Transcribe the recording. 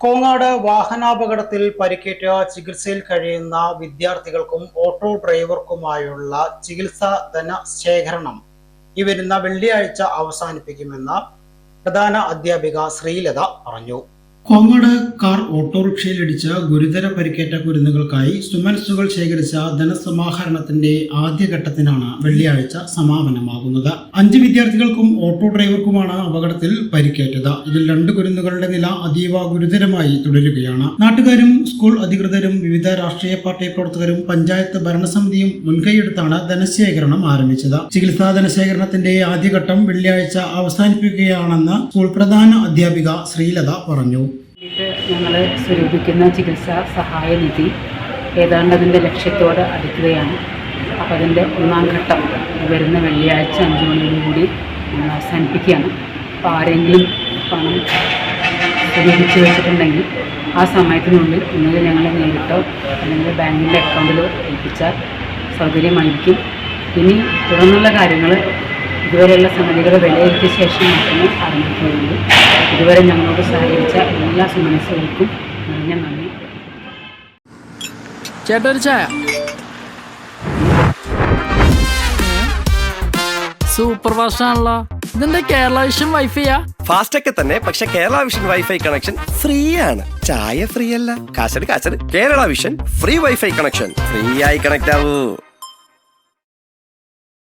കോങ്ങാട് വാഹനാപകടത്തിൽ പരിക്കേറ്റ ചികിത്സയിൽ കഴിയുന്ന വിദ്യാർത്ഥികൾക്കും ഓട്ടോ ഡ്രൈവർക്കുമായുള്ള ചികിത്സാ ധനശേഖരണം ഈ വരുന്ന വെള്ളിയാഴ്ച അവസാനിപ്പിക്കുമെന്ന് പ്രധാന അധ്യാപിക ശ്രീലത പറഞ്ഞു. കോങ്ങാട് കാർ ഓട്ടോറിക്ഷയിലിടിച്ച് ഗുരുതര പരിക്കേറ്റ കുരുന്നുകൾക്കായി സുമൻസുകൾ ശേഖരിച്ച ധനസമാഹരണത്തിന്റെ ആദ്യഘട്ടത്തിനാണ് വെള്ളിയാഴ്ച സമാപനമാകുന്നത്. അഞ്ച് വിദ്യാർത്ഥികൾക്കും ഓട്ടോ ഡ്രൈവർക്കുമാണ് അപകടത്തിൽ പരിക്കേറ്റത്. ഇതിൽ രണ്ട് കുരുന്നുകളുടെ നില അതീവ ഗുരുതരമായി തുടരുകയാണ്. നാട്ടുകാരും സ്കൂൾ അധികൃതരും വിവിധ രാഷ്ട്രീയ പാർട്ടി പ്രവർത്തകരും പഞ്ചായത്ത് ഭരണസമിതിയും മുൻകൈയെടുത്താണ് ധനശേഖരണം ആരംഭിച്ചത്. ചികിത്സാ ധനശേഖരണത്തിന്റെ ആദ്യഘട്ടം വെള്ളിയാഴ്ച അവസാനിപ്പിക്കുകയാണെന്ന് സ്കൂൾ പ്രധാന അധ്യാപിക ശ്രീലത പറഞ്ഞു. ഞങ്ങൾ സ്വരൂപിക്കുന്ന ചികിത്സാ സഹായ നിധി ഏതാണ്ട് അതിന്റെ ലക്ഷ്യത്തോട് അടുക്കുകയാണ്. അപ്പോൾ അതിന്റെ ഒന്നാം ഘട്ടം വരുന്ന വെള്ളിയാഴ്ച അഞ്ച് മണിയോടുകൂടി ഞങ്ങൾ അവസാനിപ്പിക്കുകയാണ്. അപ്പോൾ ആരെങ്കിലും പണം സ്വരൂപിച്ച് വെച്ചിട്ടുണ്ടെങ്കിൽ ആ സമയത്തിനുള്ളിൽ ഒന്നുകിൽ ഞങ്ങൾ നേരിട്ടോ അല്ലെങ്കിൽ ബാങ്കിന്റെ അക്കൗണ്ടിലോ ഏൽപ്പിച്ചാൽ സൗകര്യമായിരിക്കും. ഇനി തുടർന്നുള്ള കാര്യങ്ങൾ ഇതുവരെയുള്ള സംഗതികൾ വിലയിരുത്തിയ ശേഷം മാത്രമേ ആരംഭിക്കുകയുള്ളൂ ഇതുവരെ ഞങ്ങളോട് സഹകരിച്ച എല്ലാ മനസ്സുകൾക്കും നിറഞ്ഞ നന്ദി. ചേട്ടാ ഒരു ചായ. സൂപ്പർ ഫാസ്റ്റ് ആണല്ലോ ഇതെന്താ കേരള വിഷൻ വൈഫൈയാ ഫാസ്റ്റ് ഒക്കെ തന്നെ പക്ഷെ Kerala vision wifi connection free ആണ് ചായ ഫ്രീ അല്ല കാശട് കാശട്. Kerala vision free wifi connection free ആയി കണക്ട് ആവൂ.